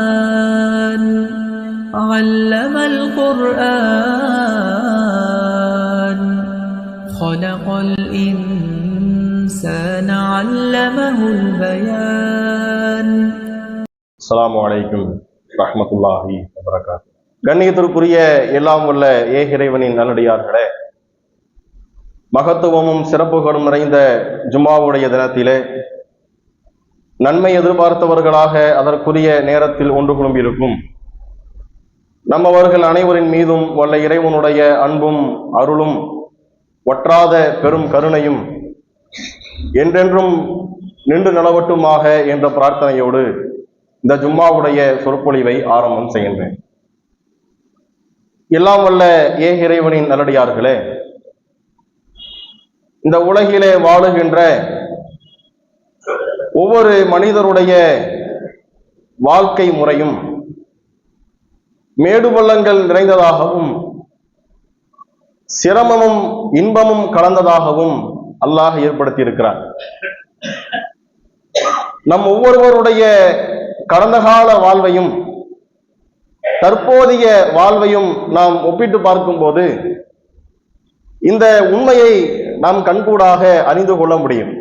الرحمن علم القرآن خلق الإنسان علمه البيان அஸ்ஸலாமு அலைக்கும் ரஹ்மத்துல்லாஹி வபரகாத் கண்ணியத்திற்குரிய எல்லாம் உள்ள ஏக இறைவனின் நல்லடியார்களே மகத்துவமும் சிறப்புகளும் நிறைந்த ஜும்மாவுடைய தினத்திலே நன்மை எதிர்பார்த்தவர்களாக அதற்குரிய நேரத்தில் ஒன்று குழும்பியிருக்கும். நம்மவர்கள் அனைவரின் மீதும் வல்ல இறைவனுடைய அன்பும் அருளும் ஒற்றாத பெரும் கருணையும் என்றென்றும் நின்று நிலவட்டுமாக என்ற பிரார்த்தனையோடு இந்த ஜும்மாவுடைய சொற்பொழிவை ஆரம்பம் செய்கின்றேன். எல்லாம் வல்ல ஏ இறைவனின் நல்லடியார்களே இந்த உலகிலே வாழுகின்ற ஒவ்வொரு மனிதருடைய வாழ்க்கை முறையும் மேடு பள்ளங்கள் நிறைந்ததாகவும் சிரமமும் இன்பமும் கலந்ததாகவும் அல்லாஹ் ஏற்படுத்தி இருக்கிறார் நம் ஒவ்வொருவருடைய கடந்த கால வாழ்வையும் தற்போதைய வாழ்வையும் நாம் ஒப்பிட்டு பார்க்கும்போது இந்த உண்மையை நாம் கண்கூடாக அறிந்து கொள்ள முடியும்.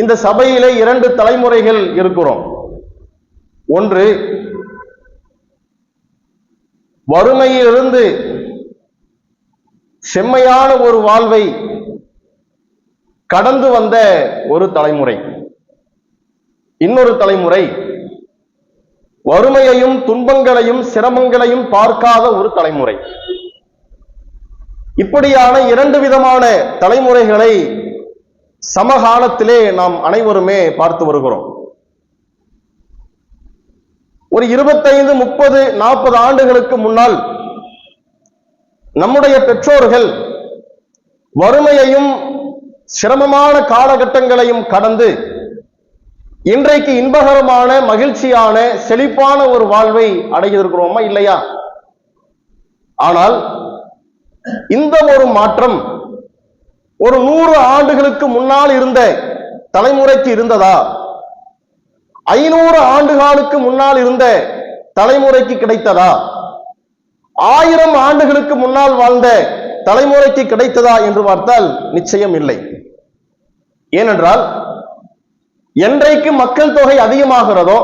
இந்த சபையிலே இரண்டு தலைமுறைகள் இருக்கிறோம். ஒன்று வறுமையிலிருந்து செம்மையான ஒரு வாழ்வை கடந்து வந்த ஒரு தலைமுறை. இன்னொரு தலைமுறை வறுமையையும் துன்பங்களையும் சிரமங்களையும் பார்க்காத ஒரு தலைமுறை. இப்படியான இரண்டு விதமான தலைமுறைகளை சமகாலத்திலே நாம் அனைவருமே பார்த்து வருகிறோம். ஒரு இருபத்தைந்து முப்பது நாற்பது ஆண்டுகளுக்கு முன்னால் நம்முடைய பெற்றோர்கள் வறுமையையும் சிரமமான காலகட்டங்களையும் கடந்து இன்றைக்கு இன்பகரமான மகிழ்ச்சியான செழிப்பான ஒரு வாழ்வை அடைந்திருக்கிறோமா இல்லையா? ஆனால் இந்த ஒரு மாற்றம் ஒரு நூறு ஆண்டுகளுக்கு முன்னால் இருந்த தலைமுறைக்கு இருந்ததா? ஐநூறு ஆண்டுகளுக்கு முன்னால் இருந்த தலைமுறைக்கு கிடைத்ததா? ஆயிரம் ஆண்டுகளுக்கு முன்னால் வாழ்ந்த தலைமுறைக்கு கிடைத்ததா என்று பார்த்தால் நிச்சயம் இல்லை. ஏனென்றால் என்றைக்கு மக்கள் தொகை அதிகமாகிறதோ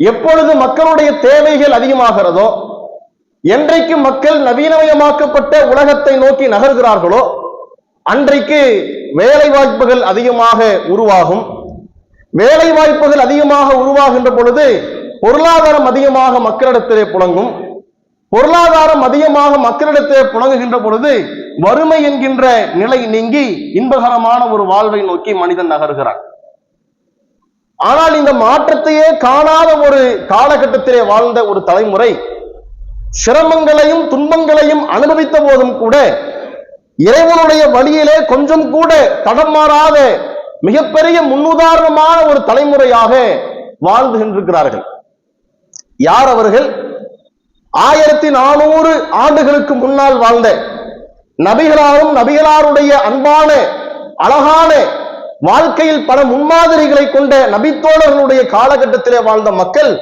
எப்பொழுது மக்களுடைய தேவைகள் அதிகமாகிறதோ என்றைக்கு மக்கள் நவீனமயமாக்கப்பட்ட உலகத்தை நோக்கி நகர்கிறார்களோ அன்றைக்கு வேலை வாய்ப்புகள் அதிகமாக உருவாகும். வேலை வாய்ப்புகள் அதிகமாக உருவாகின்ற பொழுது பொருளாதாரம் அதிகமாக மக்களிடத்திலே புழங்கும் பொருளாதாரம் அதிகமாக மக்களிடத்திலே புழங்குகின்ற பொழுது வறுமை என்கின்ற நிலை நீங்கி இன்பகரமான ஒரு வாழ்வை நோக்கி மனிதன் நகர்கிறான். ஆனால் இந்த மாற்றத்தையே காணாத ஒரு காலகட்டத்திலே வாழ்ந்த ஒரு தலைமுறை சிரமங்களையும் துன்பங்களையும் அனுபவித்த போதும் கூட இறைவனுடைய வழியிலே கொஞ்சம் கூட தடம் மாறாத மிகப்பெரிய முன்னுதாரணமான ஒரு தலைமுறையாக வாழ்ந்து சென்றிருக்கிறார்கள் யார் அவர்கள்? ஆயிரத்தி நானூறு ஆண்டுகளுக்கு முன்னால் வாழ்ந்த நபிகளாரும் நபிகளாருடைய அன்பான அழகான வாழ்க்கையில் பல முன்மாதிரிகளை கொண்ட நபித்தோழர்களுடைய காலகட்டத்திலே வாழ்ந்த மக்கள்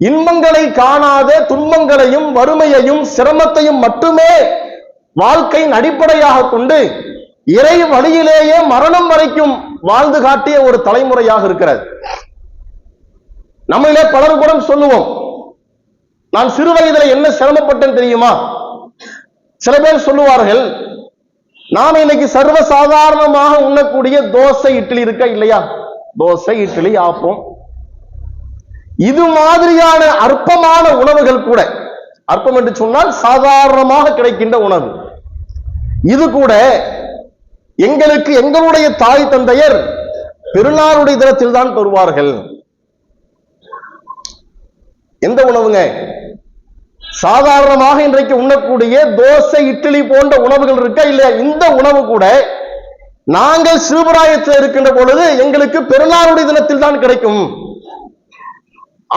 இன்பங்களை காணாத துன்பங்களையும் வறுமையையும் சிரமத்தையும் மட்டுமே வாழ்க்கையின் அடிப்படையாக கொண்டு இறை வழியிலேயே மரணம் வரைக்கும் வாழ்ந்து காட்டிய ஒரு தலைமுறையாக இருக்கிறது. நம்மளே பலர் கூட சொல்லுவோம் நான் சிறு வயதில் என்ன சிரமப்பட்டேன் தெரியுமா? சில பேர் சொல்லுவார்கள் நாம் இன்னைக்கு சர்வ சாதாரணமாக உண்ணக்கூடிய தோசை இட்லி இருக்கா இல்லையா? தோசை இட்லி ஆப்பம். இது மாதிரியான அற்பமான உணவுகள் கூட அற்பம் என்று சொன்னால் சாதாரணமாக கிடைக்கின்ற உணவு. இது கூட எங்களுக்கு எங்களுடைய தாய் தந்தையர் பெருநாளுடைய தினத்தில் தான் தருவார்கள். எந்த உணவுங்க? சாதாரணமாக இன்றைக்கு உண்ணக்கூடிய தோசை இட்லி போன்ற உணவுகள் இருக்கா இல்லையா? இந்த உணவு கூட நாங்கள் சிறுபராயத்தில் இருக்கின்ற பொழுது எங்களுக்கு பெருநாளுடைய தினத்தில் தான் கிடைக்கும்.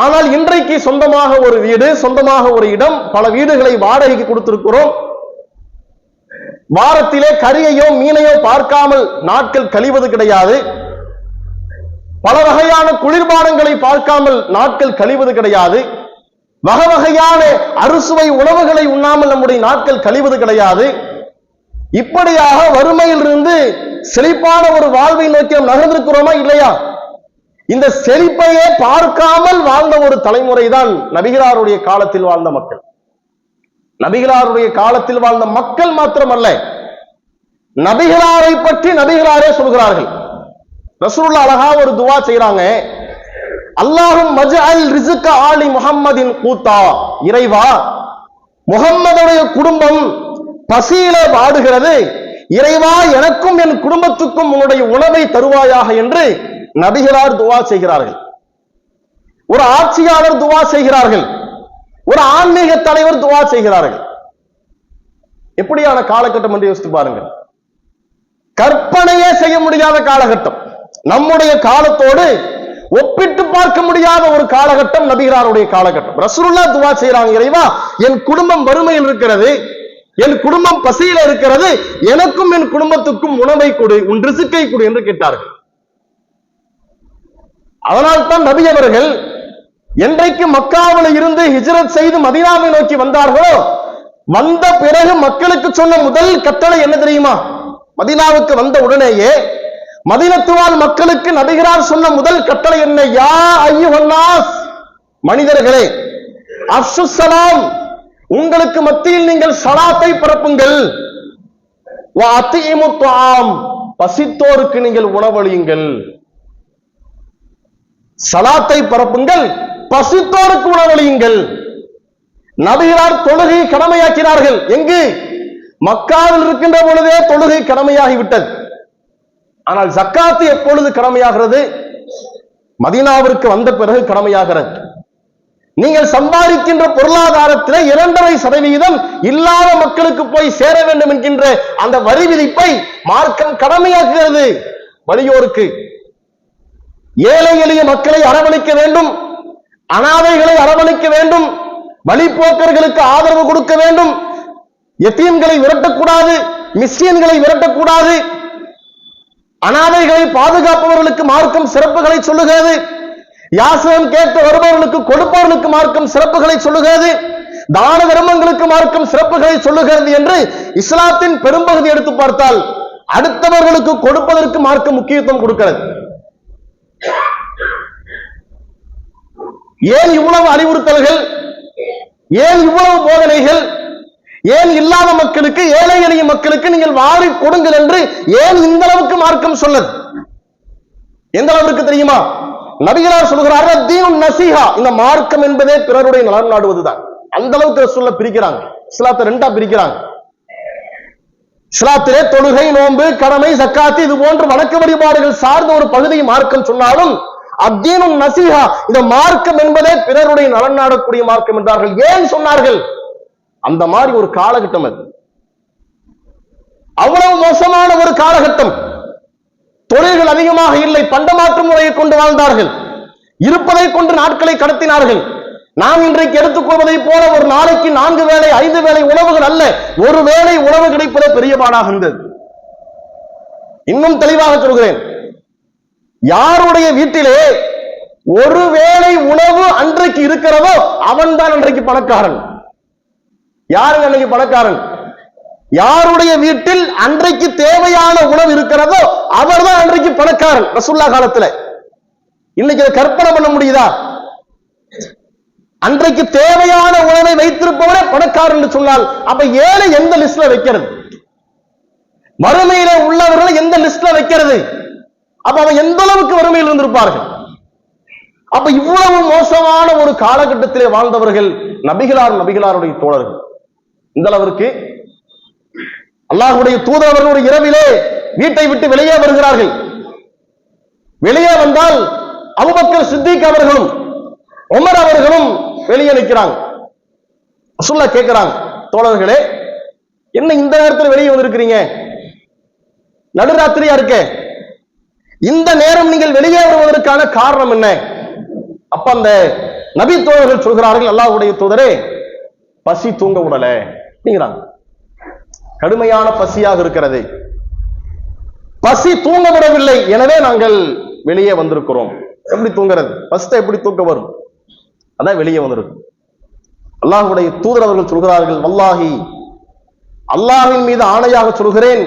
ஆனால் இன்றைக்கு சொந்தமாக ஒரு வீடு சொந்தமாக ஒரு இடம் பல வீடுகளை வாடகைக்கு கொடுத்திருக்கிறோம். வாரத்திலே கரியையோ மீனையோ பார்க்காமல் நாட்கள் கழிவது கிடையாது. பல வகையான குளிர்பானங்களை பார்க்காமல் நாட்கள் கழிவது கிடையாது. வகை வகையான அறுசுவை உணவுகளை உண்ணாமல் நம்முடைய நாட்கள் கழிவது கிடையாது. இப்படியாக வறுமையிலிருந்து செழிப்பான ஒரு வாழ்வை நோக்கி நாம் நகர்ந்திருக்கிறோமா இல்லையா? இந்த செழிப்பையே பார்க்காமல் வாழ்ந்த ஒரு தலைமுறை தான் நபிகராருடைய காலத்தில் வாழ்ந்த மக்கள். நபிகளாருடைய காலத்தில் வாழ்ந்த மக்கள் மாத்திரமல்ல நபிகளாரை பற்றி நபிகளாரே சொல்கிறார்கள். ரசூலுல்லாஹ் அழகா ஒரு துவா செய்யறாங்க அல்லாஹும் மஜ்அல் ரிசுக்க ஆலி முகம்மதின் கூத்தா. இறைவா முகம்மதுடைய குடும்பம் பசியில வாடுகிறது. இறைவா எனக்கும் என் குடும்பத்துக்கும் உன்னுடைய உணவை தருவாயாக என்று நபிகளார் துவா செய்கிறார்கள். ஒரு ஆட்சியாளர் துவா செய்கிறார்கள். ஒரு ஆன்மீக தலைவர் துவா செய்கிறார்கள். எப்படியான காலகட்டம் என்று யோசித்து பாருங்கள். கற்பனையே செய்ய முடியாத காலகட்டம். நம்முடைய காலத்தோடு ஒப்பிட்டு பார்க்க முடியாத ஒரு காலகட்டம் நபிகராருடைய காலகட்டம். ரசூல்லா துவா செய்யறாங்க இறைவா என் குடும்பம் வறுமையில் இருக்கிறது என் குடும்பம் பசியில இருக்கிறது எனக்கும் என் குடும்பத்துக்கும் உணவை கொடு உன் ரிசுக்கை கொடு என்று கேட்டார்கள். அதனால்தான் நபி அவர்கள் என்றைக்கு மக்காவில் இருந்து ஹிஜ்ரத் செய்து மதினாவை நோக்கி வந்தார்களோ வந்த பிறகு மக்களுக்கு சொன்ன முதல் கட்டளை என்ன தெரியுமா? மதினாவுக்கு வந்த உடனேயே மதினத்துவால் மக்களுக்கு நபிகரார் சொன்ன முதல் கட்டளை என்ன? யா ஐயுஹன்னாஸ் மனிதர்களே அப்சுசலாம் உங்களுக்கு மத்தியில் நீங்கள் சலாத்தை பரப்புங்கள். வா அத்தீமு பசித்தோருக்கு நீங்கள் உணவளியுங்கள். சலாத்தை பரப்புங்கள். பசித்தோருக்கு உணவளியுங்கள். நபிகளார் தொழுகை கடமையாக்கினார்கள். எங்கு? மக்காவில் இருக்கின்ற பொழுதே தொழுகை கடமையாகிவிட்டது. ஆனால் ஜக்காத்து எப்பொழுது கடமையாகிறது? மதீனாவிற்கு வந்த பிறகு கடமையாகிறது. நீங்கள் சம்பாதிக்கின்ற பொருளாதாரத்திலே இரண்டரை சதவிகிதம் இல்லாத மக்களுக்கு போய் சேர வேண்டும் என்கின்ற அந்த வரி விதிப்பை மார்க்கம் கடமையாக்குகிறது. வலியோருக்கு. ஏழை எளிய மக்களை அரவணைக்க வேண்டும். அனாதைகளை அரவணைக்க வேண்டும். வழிப்போக்கர்களுக்கு ஆதரவு கொடுக்க வேண்டும். எத்தியம்களை விரட்டக்கூடாது. மிஸ்கியன்களை விரட்டக்கூடாது. அனாதைகளை பாதுகாப்பவர்களுக்கு மார்க்கம் சிறப்புகளை சொல்லுகிறது. யாசகம் கேட்டு வருபவர்களுக்கு கொடுப்பவர்களுக்கு மார்க்கம் சிறப்புகளை சொல்லுகிறது. தான தர்மங்களுக்கு மார்க்கம் சிறப்புகளை சொல்லுகிறது என்று இஸ்லாத்தின் பெரும்பகுதி எடுத்து பார்த்தால் அடுத்தவர்களுக்கு கொடுப்பதற்கு மார்க்கம் முக்கியத்துவம் கொடுக்கிறது. ஏன் இவ்வளவு அறிவுறுத்தல்கள்? ஏன் இவ்வளவு போதனைகள்? ஏன் இல்லாத மக்களுக்கு ஏழை எளிய மக்களுக்கு நீங்கள் வாரி கொடுங்கள் என்று ஏன் இந்த அளவுக்கு மார்க்கம் சொன்னது? எந்த அளவிற்கு தெரியுமா? நபிகளார் சொல்கிறார்கள் தீன் நசீஹா. இந்த மார்க்கம் என்பதே பிறருடைய நலன் நாடுவதுதான் அந்த அளவுக்கு சொல்ல பிரிக்கிறாங்க. இஸ்லாத்தை ரெண்டா பிரிக்கிறாங்க. இஸ்லாத்திலே தொழுகை நோன்பு கடமை சக்காத்து இது போன்ற வணக்க வழிபாடுகள் சார்ந்த ஒரு பகுதியை மார்க்கம் சொன்னாலும் அத்தீனும் நசீஹா. இந்த மார்க்கம் என்பதே பிறருடைய நலன் நாடக்கூடிய மார்க்கம் என்றார்கள். ஏன் சொன்னார்கள்? அந்த மாதிரி ஒரு காலகட்டம் அது. அவ்வளவு மோசமான ஒரு காலகட்டம். தொழில்கள் அதிகமாக இல்லை. பண்டமாற்று முறையை கொண்டு வாழ்ந்தார்கள். இருப்பதை கொண்டு நாட்களை கடத்தினார்கள். நாம் இன்றைக்கு எடுத்துக்கொள்வதை போல ஒரு நாளைக்கு நான்கு வேளை ஐந்து வேளை உணவுகள் அல்ல. ஒரு வேளை உணவு கிடைப்பதே பெரிய பாடாக இருந்தது. இன்னும் தெளிவாக சொல்கிறேன். யாருடைய வீட்டிலே ஒரு வேளை உணவு அன்றைக்கு இருக்கிறதோ அவன் தான் அன்றைக்கு பணக்காரன். யாருங்க அன்னைக்கு பணக்காரன்? யாருடைய வீட்டில் அன்றைக்கு தேவையான உணவு இருக்கிறதோ அவர்தான் அன்றைக்கு பணக்காரன் ரசுல்லா காலத்துல. இன்னைக்கு அதை கற்பனை பண்ண முடியுதா? அன்றைக்கு தேவையான உணவை வைத்திருப்பவரே பணக்காரன் என்று சொன்னால் அப்ப ஏழை எந்த லிஸ்ட்ல வைக்கிறது? மறுமையில உள்ளவர்களை எந்த லிஸ்ட்ல வைக்கிறது? அப்ப அவன் எந்த அளவுக்கு வறுமையில் இருந்திருப்பார்கள்? அப்ப இவ்வளவு மோசமான ஒரு காலகட்டத்திலே வாழ்ந்தவர்கள் நபிகளார் நபிகளாருடைய தோழர்கள். இந்த அளவிற்கு அல்லாஹுடைய தூதரவர்கள் ஒரு இரவிலே வீட்டை விட்டு வெளியே வருகிறார்கள். வெளியே வந்தால் அபுபக்கர் சித்திக் அவர்களும் உமர் அவர்களும் வெளியே நிற்கிறாங்க. சொல்ல கேட்கிறாங்க தோழர்களே என்ன இந்த நேரத்தில் வெளியே வந்திருக்கிறீங்க? நடுராத்திரியா இருக்கேன் இந்த நேரம் நீங்கள் வெளியே வருவதற்கான காரணம் என்ன? அப்ப அந்த நபி தோழர்கள் சொல்கிறார்கள் அல்லாஹுடைய தூதரே பசி தூங்க விடல அப்படிங்கிறாங்க. கடுமையான பசியாக இருக்கிறது. பசி தூங்க விடவில்லை எனவே நாங்கள் வெளியே வந்திருக்கிறோம். எப்படி தூங்குறது? ஃபர்ஸ்ட் எப்படி தூக்க வரும்? அதான் வெளியே வந்திருக்கும் அல்லாஹ்வுடைய தூதர் அவர்கள் சொல்கிறார்கள் வல்லாஹி அல்லாஹின் மீது ஆணையாக சொல்கிறேன்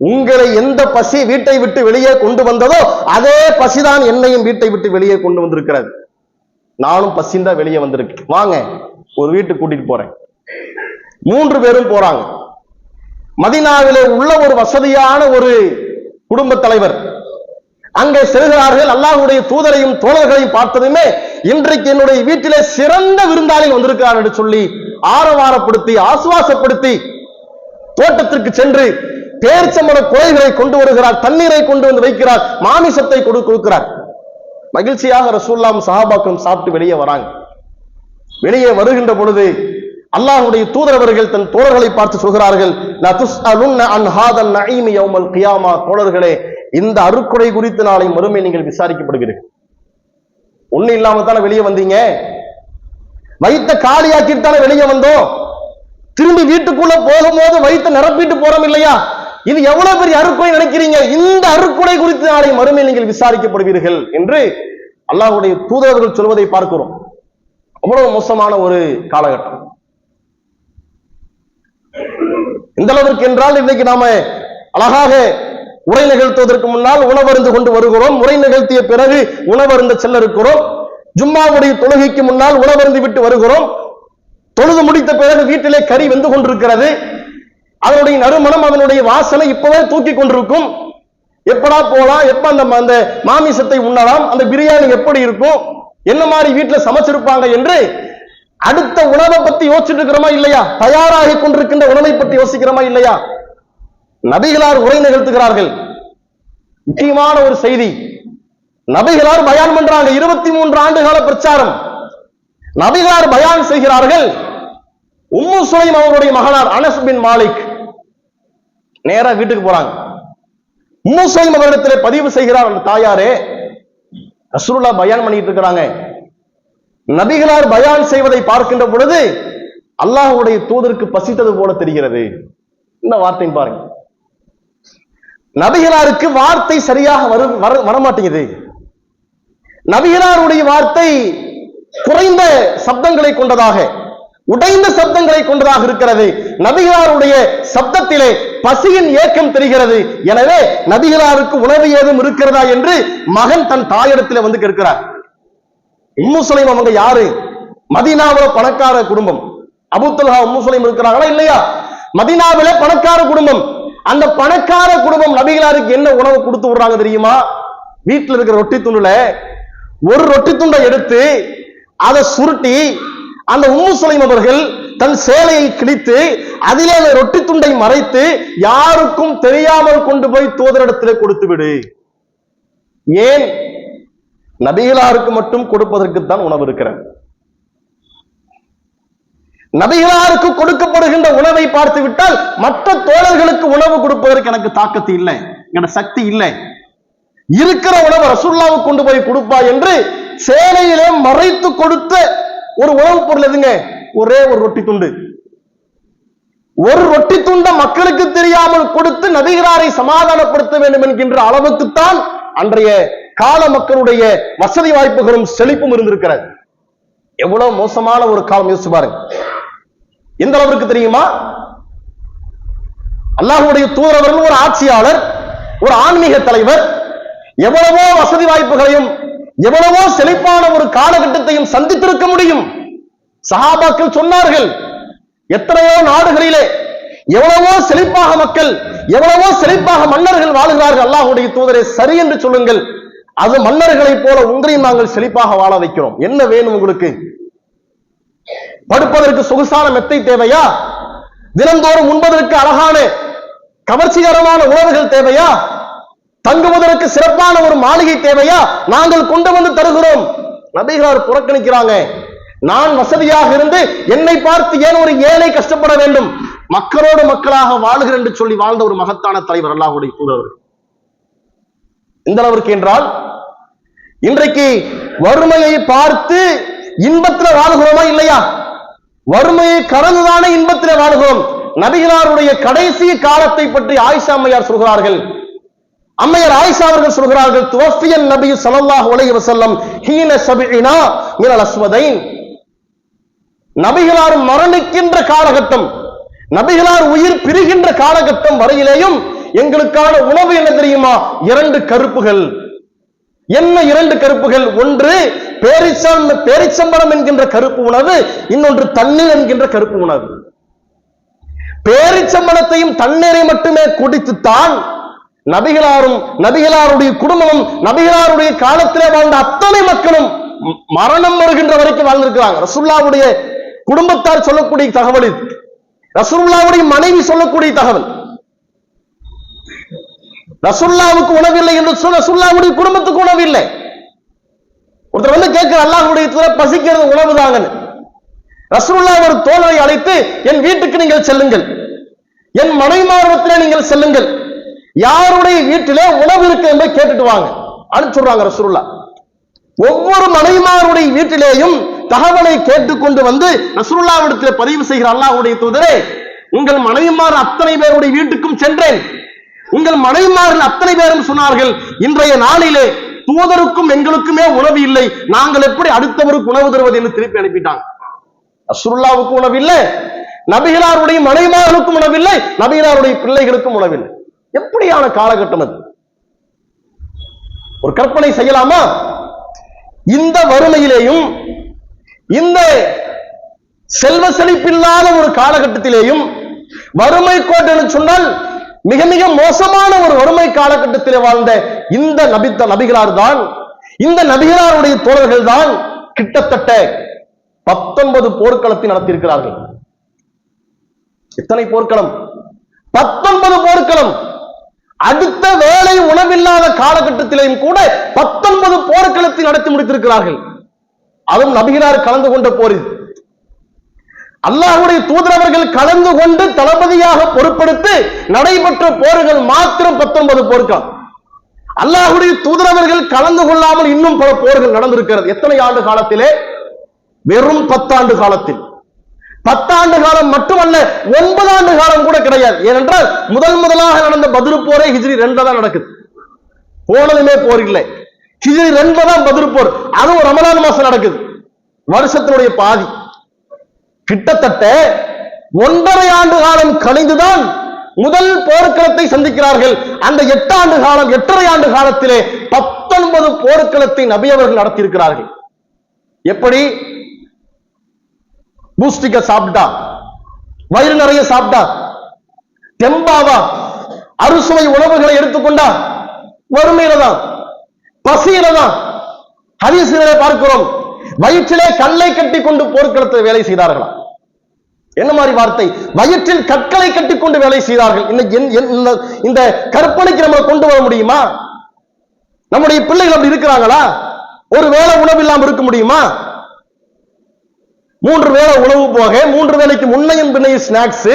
உங்களை எந்த பசி வீட்டை விட்டு வெளியே கொண்டு வந்ததோ அதே பசிதான் என்னையும் வீட்டை விட்டு வெளியே கொண்டு வந்திருக்கிறது. நானும் பசிந்தா வெளியே வந்திருக்கேன். வாங்க ஒரு வீட்டுக்கு கூட்டிட்டு போறேன். மூன்று பேரும் போறாங்க. மதினாவிலே உள்ள ஒரு வசதியான ஒரு குடும்ப தலைவர். அங்கே செல்கிறார்கள். அல்லாஹுடைய தூதரையும் தோழர்களையும் பார்த்ததுமே இன்றைக்கு என்னுடைய வீட்டிலே சிறந்த விருந்தாளி வந்திருக்கிறார் என்று சொல்லி ஆரவாரப்படுத்தி ஆசுவாசப்படுத்தி தோட்டத்திற்கு சென்று பேர்ச்சம்பட குறைகளை கொண்டு வருகிறார் தண்ணீரை கொண்டு வந்து வைக்கிறார் மாமிசத்தை கொடு கொடுக்கிறார். மகிழ்ச்சியாக ரசூல்லாம் சஹாபாக்களும் சாப்பிட்டு வெளியே வராங்க. வெளியே வருகின்ற பொழுது அல்லாஹுடைய தூதரவர்கள் தன் தோழர்களை பார்த்து சொல்கிறார்கள் கியாமா. தோழர்களே இந்த அருக்குடை குறித்து நாளை மறுமை நீங்கள் விசாரிக்கப்படுகிறீர்கள் ஒண்ணு இல்லாம தானே வெளியே வந்தீங்க? வைத்த காலியாக்கிட்டு தானே வெளியே வந்தோம்? திரும்பி வீட்டுக்குள்ள போகும்போது வைத்த நிரப்பிட்டு போறோம் இல்லையா? இது எவ்வளவு பெரிய அருக்குறை நினைக்கிறீங்க? இந்த அருக்குறை குறித்து நாளை மறுமை நீங்கள் விசாரிக்கப்படுவீர்கள் என்று அல்லாஹ்வுடைய தூதர்கள் சொல்வதை பார்க்கிறோம். அவ்வளவு மோசமான ஒரு காலகட்டம். இந்த அளவிற்கு என்றால் இன்னைக்கு நாம அழகாக உரை நிகழ்த்துவதற்கு முன்னால் உணவருந்து கொண்டு வருகிறோம். உரை நிகழ்த்திய பிறகு உணவருந்த செல்ல இருக்கிறோம் ஜும்மாவுடைய தொழுகைக்கு முன்னால் உணவருந்து விட்டு வருகிறோம். தொழுது முடித்த பிறகு வீட்டிலே கறி வெந்து கொண்டிருக்கிறது. அதனுடைய நறுமணம் அதனுடைய வாசனை இப்பவே தூக்கி கொண்டிருக்கும். எப்படா போலாம்? எப்ப அந்த அந்த மாமிசத்தை உண்ணலாம்? அந்த பிரியாணி எப்படி இருக்கும்? என்ன மாதிரி வீட்டுல சமைச்சிருப்பாங்க என்று அடுத்த உணவை பத்தி யோசிச்சுட்டு இருக்கிறோமா இல்லையா? தயாராகி கொண்டிருக்கின்ற உணவை பத்தி யோசிக்கிறோமா இல்லையா? நபிகளார் உரை நிகழ்த்துகிறார்கள். முக்கியமான ஒரு செய்தி. நபிகளார் பயான் பண்றாங்க. இருபத்தி மூன்று ஆண்டு கால பிரச்சாரம். நபிகளார் பயான் செய்கிறார்கள். உம்மு சுலைம் அவருடைய மகனார் அனஸ் பின் மாலிக். நேரா வீட்டுக்கு போறாங்க. உம்மு சுலைம் பதிவு செய்கிறார் அந்த தாயாரே. ரசூலுல்லா பயான் பண்ணிட்டு இருக்கிறாங்க. நபிகளார் பயான் செய்வதை பார்க்கின்ற பொழுது அல்லாஹுடைய தூதருக்கு பசித்தது போல தெரிகிறது. இந்த வார்த்தையும் பாருங்க. நபிகளாருக்கு வார்த்தை சரியாக வரும் வர வரமாட்டேங்குது. நபிகளாருடைய வார்த்தை குறைந்த சப்தங்களை கொண்டதாக. உடைந்த சப்தங்களை கொண்டதாக இருக்கிறது. நபிகளாருடைய சப்தத்திலே பசியின் ஏக்கம் தெரிகிறது. எனவே நபிகளாருக்கு உணவு ஏதும் இருக்கிறதா என்று மகன் தன் தாயிடத்தில் வந்து கேட்கிறார். இம்முசலைம் அவங்க யாரு? மதீனாவுல பணக்கார குடும்பம். அபுத்தல்ஹா உம்முசலைம் இருக்கிறாங்களா இல்லையா? மதினாவில பணக்கார குடும்பம். அந்த பணக்கார குடும்பம் நபிகளாருக்கு என்ன உணவு கொடுத்து விடுறாங்க தெரியுமா? வீட்டுல இருக்கிற ரொட்டி துண்டுல ஒரு ரொட்டி துண்டை எடுத்து அதை சுருட்டி அந்த உம்மு சுலைம் அவர்கள் தன் சேலையை கிழித்து அதிலே அந்த ரொட்டி துண்டை மறைத்து யாருக்கும் தெரியாமல் கொண்டு போய் தூதரிடத்தில் கொடுத்து விடு. ஏன்? நபிகளாருக்கு மட்டும் கொடுப்பதற்குத்தான் உணவு இருக்கிறது. நபிகளாருக்கு கொடுக்கப்படுகின்ற உணவை பார்த்து விட்டால் மற்ற தோழர்களுக்கு உணவு கொடுப்பதற்கு எனக்கு தாக்கத்து இல்லை எனக்கு சக்தி இல்லை. இருக்கிற உணவை ரசுல்லாவுக்கு கொண்டு போய் கொடுப்பா என்று சேலையிலே மறைத்து கொடுத்த ஒரு உணவுப் பொருள் எதுங்க? ஒரே ஒரு ரொட்டி துண்டு. ஒரு ரொட்டி துண்ட மக்களுக்கு தெரியாமல் கொடுத்து நபிகராரை சமாதானப்படுத்த வேண்டும் என்கின்ற அளவுக்குத்தான் அன்றைய கால மக்களுடைய வசதி வாய்ப்புகளும் செழிப்பும் இருந்திருக்கிறது. எவ்வளவு மோசமான ஒரு காலம் யோசிச்சு பாருங்க. எந்த அளவிற்கு தெரியுமா? அல்லாஹ்வுடைய தூதரவர்கள் ஒரு ஆட்சியாளர் ஒரு ஆன்மீக தலைவர் எவ்வளவோ வசதி வாய்ப்புகளையும் எவ்வளவோ செழிப்பான ஒரு காலகட்டத்தையும் சந்தித்திருக்க முடியும். சஹாபாக்கள் சொன்னார்கள் எத்தனையோ நாடுகளிலே எவ்வளவோ செழிப்பாக மக்கள் எவ்வளவோ செழிப்பாக மன்னர்கள் வாழுகிறார்கள். அல்லாஹுடைய தூதரை சரி என்று சொல்லுங்கள். அது மன்னர்களைப் போல உங்களையும் நாங்கள் செழிப்பாக வாழ வைக்கிறோம். என்ன வேணும் உங்களுக்கு? படுப்பதற்கு சொகுசான மெத்தை தேவையா? தினந்தோறும் உண்பதற்கு அழகான கவர்ச்சிகரமான உணவுகள் தேவையா? தங்குவதற்கு சிறப்பான ஒரு மாளிகை தேவையா? நாங்கள் கொண்டு வந்து தருகிறோம். நபிகளார் புறக்கணிக்கிறாங்க. நான் வசதியாக இருந்து என்னை பார்த்து ஏன் ஒரு ஏழை கஷ்டப்பட வேண்டும்? மக்களோடு மக்களாக வாழ்கிறேன் என்று சொல்லி வாழ்ந்த ஒரு மகத்தான தலைவர் அல்லாஹுடைய தூதர் இந்த அளவிற்கு என்றால் இன்றைக்கு வறுமையை பார்த்து இன்பத்துல வாழுகிறோமா இல்லையா? வறுமையை கடந்துதானே இன்பத்தில் வாழ்கிறோம். நபிகளாருடைய கடைசி காலத்தை பற்றி ஆயிஷா அம்மையார் சொல்கிறார்கள். அம்மையர் ஆயிஷா அவர்கள் சொல்கிறார்கள் துவஃபியன் நபி சலல்லாஹ் உலகி வசல்லம் ஹீன சபிஇனா மினல் அஸ்வதைன். நபிகளார் மரணிக்கின்ற காலகட்டம் நபிகளார் உயிர் பிரிகின்ற காலகட்டம் வரையிலேயும் எங்களுக்கான உணவு என்ன தெரியுமா? இரண்டு கருப்புகள். என்ன இரண்டு கருப்புகள்? ஒன்று பேரிச்சம் பேரிச்சம்பரம் என்கின்ற கருப்பு உணவு இன்னொன்று தண்ணீர் என்கின்ற கருப்பு உணவு. பேரிச்சம்பளத்தையும் தண்ணீரை மட்டுமே குடித்துத்தான் நபிகளாரும் நபிகளாருடைய குடும்பமும் நபிகளாருடைய காலத்திலே வாழ்ந்த அத்தனை மக்களும் மரணம் வருகின்ற வரைக்கும் வாழ்ந்திருக்கிறாங்க. ரசுல்லாவுடைய குடும்பத்தார் சொல்லக்கூடிய தகவல் இது. ரசுல்லாவுடைய மனைவி சொல்லக்கூடிய தகவல். ரசுல்லாவுக்கு உணவில்லை என்று சொல்ல ரசுல்லாவுடைய குடும்பத்துக்கு உணவில்லை. ஒருத்தர் வந்து கேட்கிற அல்லாஹுடைய தூர பசிக்கிறது உணவு தாங்கன்னு. ரசூல்லா ஒரு தோழரை அழைத்து என் வீட்டுக்கு நீங்கள் செல்லுங்கள். என் மனைமார்வத்திலே நீங்கள் செல்லுங்கள். யாருடைய வீட்டிலே உணவு இருக்கு என்பதை கேட்டுட்டு வாங்க. அனுப்பிச்சுடுறாங்க ரசூல்லா ஒவ்வொரு மனைமாருடைய வீட்டிலேயும் தகவலை கேட்டுக்கொண்டு வந்து ரசூலுல்லாவிடத்திலே பதிவு செய்கிற அல்லாஹுடைய தூதரே உங்கள் மனைவிமார் அத்தனை பேருடைய வீட்டுக்கும் சென்றேன். உங்கள் மனைவிமார்கள் அத்தனை பேரும் சொன்னார்கள் இன்றைய நாளிலே தூதருக்கும் எங்களுக்குமே உணவு இல்லை நாங்கள் எப்படி அடுத்தவருக்கு உணவு தருவது என்று திருப்பி அனுப்பிட்டாங்க. ரசூலுல்லாவுக்கு உணவில்லை நபிகளாருடைய மனைவிமார்களுக்கும் உணவில்லை நபிகளாருடைய பிள்ளைகளுக்கும் உணவில்லை எப்படியான காலகட்டம் அது? ஒரு கற்பனை செய்யலாமா? இந்த வறுமையிலேயும் இந்த செல்வ செழிப்பில்லாத ஒரு காலகட்டத்திலேயும் வறுமை கோட்டை சொன்னால் மிக மிக மோசமான ஒரு வறுமை காலகட்டத்தில் வாழ்ந்த இந்த நபித்த நபிகளார் தான் இந்த நபிகளாருடைய தோழர்கள் தான் கிட்டத்தட்ட பத்தொன்பது போர்க்களத்தை நடத்தியிருக்கிறார்கள். எத்தனை போர்க்களம்? பத்தொன்பது போர்க்களம். அடுத்த வேலை உணவில்லாத காலகட்டத்திலேயும் கூட பத்தொன்பது போர்க்களத்தை நடத்தி முடித்திருக்கிறார்கள். அதுவும் நபிகளார் கலந்து கொண்ட போர் அல்லாஹுடைய தூதரவர்கள் கலந்து கொண்டு தளபதியாக பொருட்படுத்தி நடைபெற்ற போர்கள் மாத்திரம் பத்தொன்பது போர்க்களம் அல்லாஹுடைய தூதரவர்கள் கலந்து கொள்ளாமல் இன்னும் பல போர்கள் நடந்திருக்கிறது. எத்தனை ஆண்டு காலத்திலே? வெறும் பத்தாண்டு காலத்தில். பத்தாண்டு காலம் மட்டுமல்ல ஒன்பது ஆண்டு காலம் கூட கிடையாது. ஏனென்றால் முதல் முதலாக நடந்த பதில் போரே ஹிஜ்ரி ரெண்டு தான் நடக்குது. போனதுமே போர் இல்லை. ஹிஜ்ரி ரெண்டு தான் பதில் போர். அதுவும் ரமலான் மாசம் நடக்குது. வருஷத்தினுடைய பாதி. கிட்டத்தட்ட ஒன்றரை ஆண்டு காலம் கழிந்துதான் முதல் போர்க்களத்தை சந்திக்கிறார்கள். அந்த எட்டாண்டு காலம் எட்டரை ஆண்டு காலத்திலே பத்தொன்பது போர்க்களத்தை நபி அவர்கள் நடத்தியிருக்கிறார்கள். எப்படி? பூஸ்டிக்க சாப்பிட்டா வயிறு நிறைய சாப்பிட்டா தெம்பாவா அறுசுவை உணவுகளை எடுத்துக்கொண்டா வறுமையில தான் பசியில தான் ஹதீசுகளை பார்க்கிறோம் வயிற்றிலே கல்லை கட்டி கொண்டு போர்க்களத்தில் வேலை செய்தார்களா? என்ன மாதிரி வார்த்தை? வயிற்றில் கற்களை கட்டி கொண்டு வேலை செய்தார்கள். என்- என்- இந்த- இந்த கற்பனைக்கு நம்ம கொண்டு வர முடியுமா? நம்முடைய பிள்ளைகள் அப்படி இருக்கிறாங்களா? ஒரு வேளை உணவு இல்லாமல் இருக்க முடியுமா? மூன்று வேளை உணவு போக மூன்று வேளைக்கு முன்னையும் பின்னையும் ஸ்நாக்ஸ்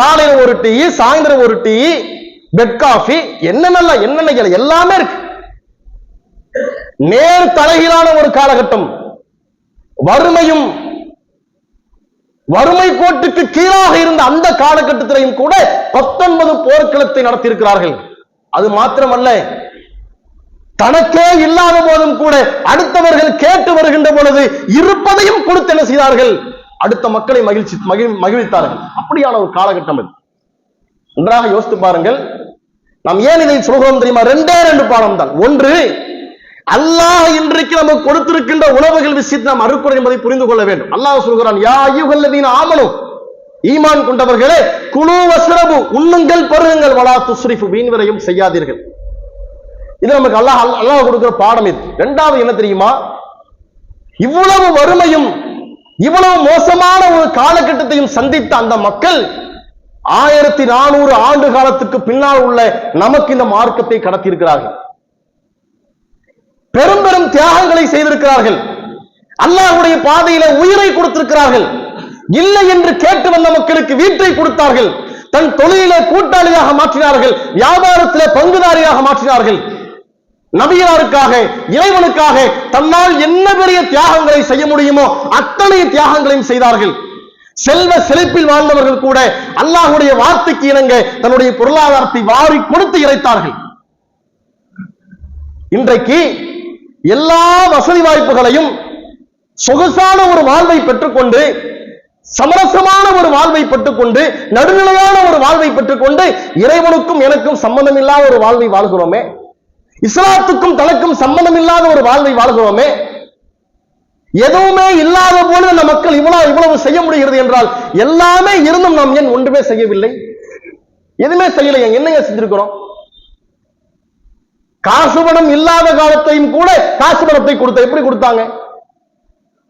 காலையில ஒரு டீ சாயந்தரம் ஒரு டீ பெட் காஃபி என்னென்னலாம் என்னென்ன எல்லாமே இருக்கு. நேர் தலைகீழான ஒரு காலகட்டம். வறுமையும் வறுமை கோட்டுக்கு கீழாக இருந்த அந்த காலகட்டத்திலையும் கூட பத்தொன்பது போர்க்களத்தை நடத்தியிருக்கிறார்கள். அது மாத்திரமல்ல தனக்கே இல்லாத போதும் கூட அடுத்தவர்கள் கேட்டு வருகின்ற பொழுது இருப்பதையும் கொடுத்து என்ன செய்தார்கள்? அடுத்த மக்களை மகிழ்ச்சி மகிழ் மகிழ்த்தார்கள் அப்படியான ஒரு காலகட்டம் அது. ஒன்றாக யோசித்து பாருங்கள். நாம் ஏன் இதை சொல்கிறோம் தெரியுமா? ரெண்டே ரெண்டு பாடம் தான் ஒன்று அல்லாஹ் இன்றைக்கு நமக்கு கொடுத்திருக்கின்ற உணவுகள் விஷயத்தை நாம் அறுக்குறை என்பதை புரிந்து கொள்ள வேண்டும். அல்லாஹ் சொல்கிறான் யா ஐயுகல்லதீன ஆமனும் ஈமான் கொண்டவர்களே குழு வசரபு உண்ணுங்கள் பருகுங்கள் வலா துஸ்ரிஃபு வீண் விரையும் செய்யாதீர்கள். இது நமக்கு அல்லாஹ் அல்லாஹ் கொடுக்கிற பாடம் இது. ரெண்டாவது என்ன தெரியுமா? இவ்வளவு வறுமையும் இவ்வளவு மோசமான ஒரு காலகட்டத்தையும் சந்தித்த அந்த மக்கள் ஆயிரத்தி நானூறு ஆண்டு காலத்துக்கு பின்னால் உள்ள நமக்கு இந்த மார்க்கத்தை கடத்தியிருக்கிறார்கள். பெரும் பெரும் தியாகங்களை செய்திருக்கிறார்கள். அல்லாஹுடைய பாதையில உயிரை கொடுத்திருக்கிறார்கள். இல்லை என்று கேட்டு வந்த மக்களுக்கு வீட்டை கொடுத்தார்கள். தன் தொழிலை கூட்டாளியாக மாற்றினார்கள். வியாபாரத்திலே பங்குதாரியாக மாற்றினார்கள். நபியாருக்காக இறைவனுக்காக தன்னால் என்ன பெரிய தியாகங்களை செய்ய முடியுமோ அத்தனை தியாகங்களையும் செய்தார்கள். செல்வ செழிப்பில் வாழ்ந்தவர்கள் கூட அல்லாஹுடைய வார்த்தைக்கு இணங்க தன்னுடைய பொருளாதாரத்தை வாரி கொடுத்து இறைத்தார்கள். இன்றைக்கு எல்லா வசதி வாய்ப்புகளையும் சொகுசான ஒரு வாழ்வை பெற்றுக்கொண்டு சமரசமான ஒரு வாழ்வை பெற்றுக்கொண்டு நடுநிலையான ஒரு வாழ்வை பெற்றுக்கொண்டு இறைவனுக்கும் எனக்கும் சம்பந்தம் இல்லாத ஒரு வாழ்வை வாழ்கிறோமே. இஸ்லாத்துக்கும் தனக்கும் சம்பந்தம் இல்லாத ஒரு வாழ்வை வாழ்கிறோமே எதுவுமே இல்லாத போல இந்த மக்கள் இவ்வளவு இவ்வளவு செய்ய முடிகிறது என்றால் எல்லாமே இருந்தும் நாம் ஏன் ஒன்றுமே செய்யவில்லை? எதுவுமே செய்யலைங்க என்னங்க செஞ்சிருக்கிறோம்? காசு பணம் இல்லாத காலத்தையும் கூட காசு பணத்தை கொடுத்த எப்படி கொடுத்தாங்க?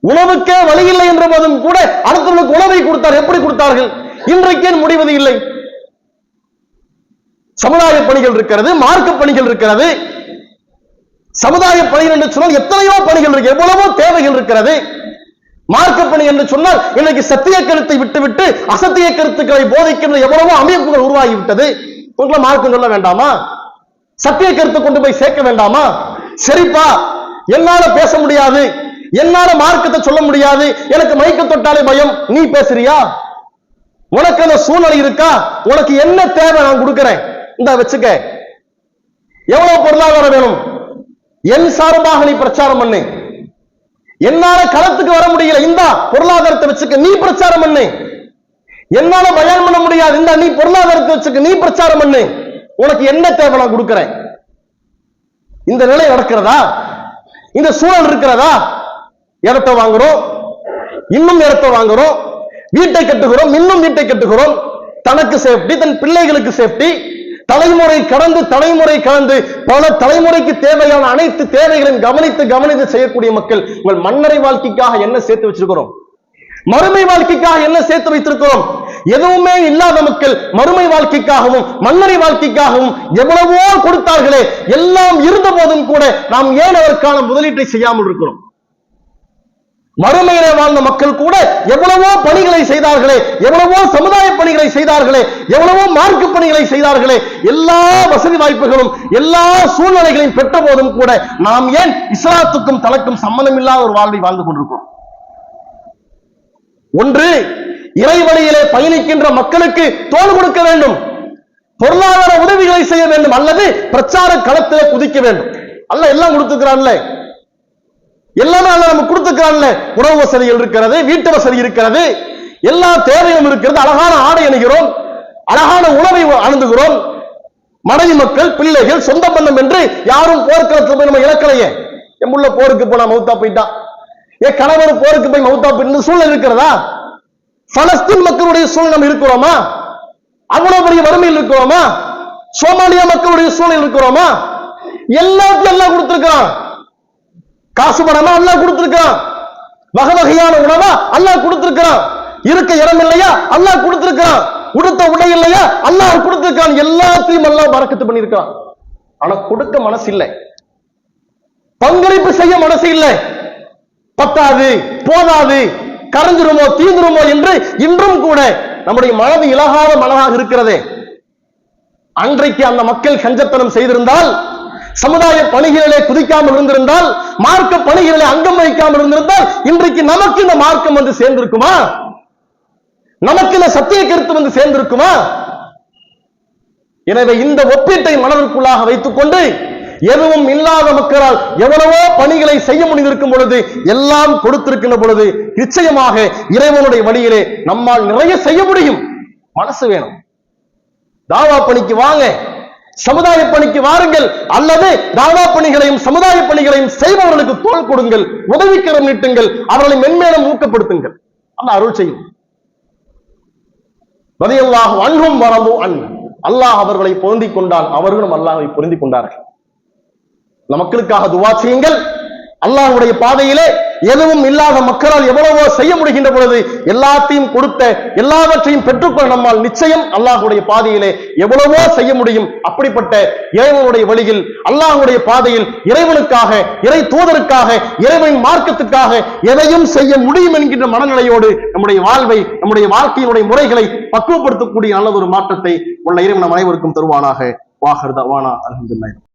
உணவுக்கே வழி இல்லை என்ற போதும் கூட அடுத்தவர்களுக்கு உணவை கொடுத்தார் எப்படி கொடுத்தார்கள்? இன்றைக்கே முடிவது இல்லை? சமுதாய பணிகள் இருக்கிறது மார்க்க பணிகள் இருக்கிறது சமுதாய பணிகள் என்று சொன்னால் எத்தனையோ பணிகள் இருக்கு எவ்வளவோ தேவைகள் இருக்கிறது. மார்க்க பணி என்று சொன்னால் இன்னைக்கு சத்திய கருத்தை விட்டுவிட்டு அசத்திய கருத்துக்களை போதிக்கின்ற எவ்வளவோ அமைப்புகள் உருவாகிவிட்டது. உங்களை மார்க்கம் சொல்ல வேண்டாமா? சத்திய கருத்தை கொண்டு போய் சேர்க்க வேண்டாமா? சரிப்பா என்னால பேச முடியாது. என்னால மார்க்கத்தை சொல்ல முடியாது. எனக்கு மைக்க தொட்டாலே பயம். நீ பேசுறியா? உனக்கு அந்த சூழ்நிலை இருக்கா? உனக்கு என்ன தேவை நான் கொடுக்கிறேன்? இந்த வச்சுக்க. எவ்வளவு பொருளாதாரம் வேணும்? என் சார்பாக நீ பிரச்சாரம் பண்ணு. என்னால களத்துக்கு வர முடியல. இந்தா பொருளாதாரத்தை வச்சுக்க நீ பிரச்சாரம் பண்ணு. என்னால பயான் பண்ண முடியாது. இந்த நீ பொருளாதாரத்தை வச்சுக்க நீ பிரச்சாரம் பண்ணு. உனக்கு என்ன தேவை நான் கொடுக்கிறேன்? இந்த நிலை நடக்கிறதா? இந்த சூழல் இருக்கிறதா? இடத்த வாங்குறோம். இன்னும் இடத்த வாங்குறோம். வீட்டை கட்டுகிறோம். இன்னும் வீட்டை கட்டுகிறோம். தனக்கு சேஃப்டி தன் பிள்ளைகளுக்கு சேஃப்டி தலைமுறை கடந்து தலைமுறை கடந்து பல தலைமுறைக்கு தேவையான அனைத்து தேவைகளையும் கவனித்து கவனித்து செய்யக்கூடிய மக்கள் உங்கள் மன்னரை வாழ்க்கைக்காக என்ன சேர்த்து வச்சிருக்கிறோம்? மறுமை வாழ்க்கைக்காக என்ன சேர்த்து வைத்திருக்கிறோம்? எதுவுமே இல்லாத மக்கள் மறுமை வாழ்க்கைக்காகவும் மன்னரை வாழ்க்கைக்காகவும் எவ்வளவோ கொடுத்தார்களே எல்லாம் இருந்த போதும் கூட நாம் ஏன் அதற்கான முதலீட்டை செய்யாமல் இருக்கிறோம்? மறுமையிலே வாழ்ந்த மக்கள் கூட எவ்வளவோ பணிகளை செய்தார்களே எவ்வளவோ சமுதாய பணிகளை செய்தார்களே எவ்வளவோ மார்க்க பணிகளை செய்தார்களே எல்லா வசதி வாய்ப்புகளும் எல்லா சூழ்நிலைகளையும் பெற்ற போதும் கூட நாம் ஏன் இஸ்லாத்துக்கும் தனக்கும் சம்பந்தம் இல்லாத ஒரு வாழ்வை வாழ்ந்து கொண்டிருக்கிறோம்? ஒன்று இறைவழியிலே பயணிக்கின்ற மக்களுக்கு தோல் கொடுக்க வேண்டும் பொருளாதார உதவிகளை செய்ய வேண்டும் அல்லது பிரச்சார களத்திலே குதிக்க வேண்டும். அல்ல எல்லாம் கொடுத்துக்கிறான்ல எல்லாமே அல்ல நம்ம கொடுத்துக்கிறான்ல உணவு வசதிகள் இருக்கிறது வீட்டு வசதி இருக்கிறது எல்லா தேவையும் இருக்கிறது. அழகான ஆடை அணுகிறோம் அழகான உணவை அணுந்துகிறோம். மனைவி மக்கள் பிள்ளைகள் சொந்த பந்தம் என்று யாரும் போர்க்களத்தில் போய் நம்ம இழக்கலையே. எம்புள்ள போருக்கு போனா மௌத்தா போயிட்டான் என் கணவர் போருக்கு போய் மவுத்தா போயிட்டு சூழ்நிலை இருக்கிறதா? பலஸ்தீன் மக்களுடைய சூழ்நிலை நம்ம இருக்கிறோமா? அவ்வளவு பெரிய வறுமையில் இருக்கிறோமா? சோமாலியா மக்களுடைய சூழ்நிலை இருக்கிறோமா? எல்லாத்தையும் எல்லாம் கொடுத்திருக்கிறான். காசு பணமா அல்லாஹ் கொடுத்திருக்கிறான். வகை வகையான உணவா அல்லாஹ் கொடுத்திருக்கிறான். இருக்க இடம் இல்லையா அல்லாஹ் கொடுத்திருக்கிறான். உடுத்த உடை இல்லையா அல்லாஹ் கொடுத்திருக்கான் எல்லாத்தையும் அல்லாஹ் மறக்கத்து பண்ணியிருக்கான் ஆனா கொடுக்க மனசு இல்லை. பங்களிப்பு செய்ய மனசு இல்லை. பத்தாது போதாது கரைஞ்சிருமோ தீந்துருமோ என்று இன்றும் கூட நம்முடைய மனது இலகாத மனதாக இருக்கிறதே. அன்றைக்கு அந்த மக்கள் கஞ்சத்தனம் செய்திருந்தால் சமுதாய பணிகளிலே குதிக்காமல் இருந்திருந்தால் மார்க்க பணிகளிலே அங்கம் வகிக்காமல் இருந்திருந்தால் இன்றைக்கு நமக்கு இந்த மார்க்கம் வந்து சேர்ந்திருக்குமா? நமக்கு இந்த சத்திய கருத்து வந்து சேர்ந்திருக்குமா? எனவே இந்த ஒப்பீட்டை மனதிற்குள்ளாக வைத்துக் கொண்டு எதுவும் இல்லாத மக்களால் எவ்வளவோ பணிகளை செய்ய முடிந்திருக்கும் பொழுது எல்லாம் கொடுத்திருக்கின்ற பொழுது நிச்சயமாக இறைவனுடைய வழியிலே நம்மால் நிறைய செய்ய முடியும். மனசு வேணும். தாவா பணிக்கு வாங்க. சமுதாய பணிக்கு வாருங்கள் அல்லது தாவா பணிகளையும் சமுதாய பணிகளையும் செய்பவர்களுக்கு தோல் கொடுங்கள் உதவிக்கரம் நீட்டுங்கள் அவர்களை மென்மேலும் ஊக்கப்படுத்துங்கள். அல்ல அருள் செய்யும். ரதியல்லாஹ் அன்றும் வரவு அன். அல்லாஹ் அவர்களை பொருந்திக் கொண்டால் அவர்களும் அல்லாஹை பொருந்திக் கொண்டார்கள். மக்களுக்காக துவா செய்யுங்கள். அல்லாஹுடைய பாதையிலே எதுவும் இல்லாத மக்களால் எவ்வளவோ செய்ய முடிகின்ற பொழுது எல்லாத்தையும் கொடுத்த எல்லாவற்றையும் பெற்றுக்கொள்ள நம்மால் நிச்சயம் அல்லாஹுடைய பாதையிலே எவ்வளவோ செய்ய முடியும். அப்படிப்பட்ட இறைவனுடைய வழியில் அல்லாஹ்வுடைய பாதையில் இறைவனுக்காக இறை தூதருக்காக இறைவனின் மார்க்கத்துக்காக எதையும் செய்ய முடியும் என்கின்ற மனநிலையோடு நம்முடைய வாழ்வை நம்முடைய வாழ்க்கையினுடைய முறைகளை பக்குவப்படுத்தக்கூடிய நல்லதொரு மாற்றத்தை உள்ள இறைவன் அனைவருக்கும் தருவானாக. வாகர்தவானா அலமதுல்லாஹி